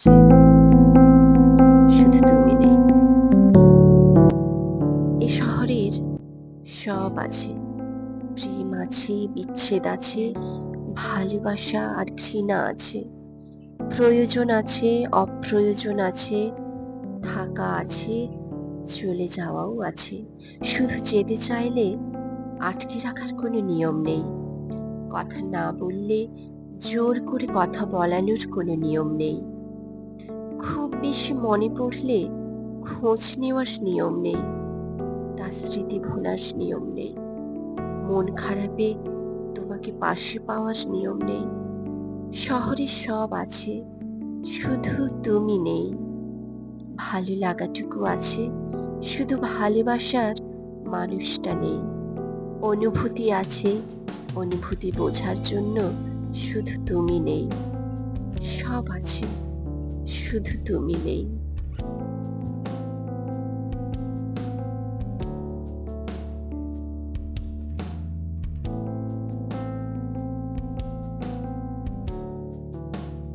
আছে শুধু তুমি নেই। এ শহরের সব আছে। প্রেম আছে, বিচ্ছেদ আছে, ভালোবাসা আর ঘৃণা আছে। প্রয়োজন আছে, অপ্রয়োজন আছে, থাকা আছে, চলে যাওয়াও আছে। শুধু যেতে চাইলে আটকে রাখার কোনো নিয়ম নেই। কথা না বললে জোর করে কথা বলানোর কোনো নিয়ম নেই। বেশি মনে পড়লে খোঁজ নেওয়ার নিয়ম নেই, তার স্মৃতি ভোলার নিয়ম নেই। মন খারাপে তোমাকে পাশে পাওয়ার নিয়ম নেই। শহরে সব আছে, শুধু তুমি নেই। ভালো লাগাটুকু আছে, শুধু ভালোবাসার মানুষটা নেই। অনুভূতি আছে, অনুভূতি বোঝার জন্য শুধু তুমি নেই। সব আছে। শুধু তুমি নেই